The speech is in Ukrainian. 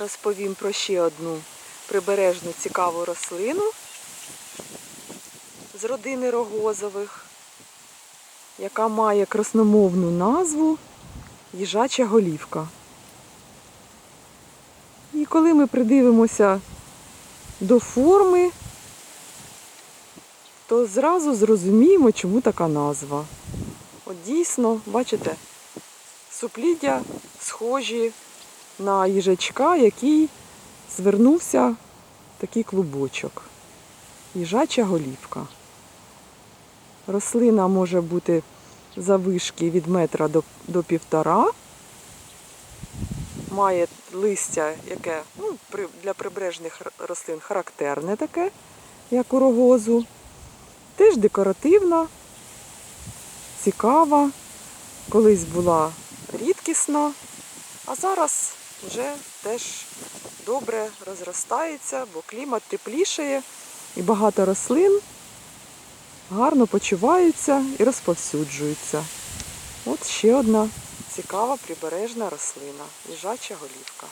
розповім про ще одну прибережну цікаву рослину з родини рогозових, яка має красномовну назву їжача голівка. І коли ми придивимося до форми, то зразу зрозуміємо, чому така назва. От дійсно, бачите, супліддя схожі на їжачка, який звернувся такий клубочок. Їжача голівка. Рослина може бути завишки від метра до, до півтора. Має листя, яке ну, для прибережних рослин характерне таке, як у рогозу. Теж декоративна, цікава. Колись була рідкісна, а зараз вже теж добре розростається, бо клімат теплішає і багато рослин гарно почуваються і розповсюджуються. От ще одна цікава прибережна рослина лежача голівка.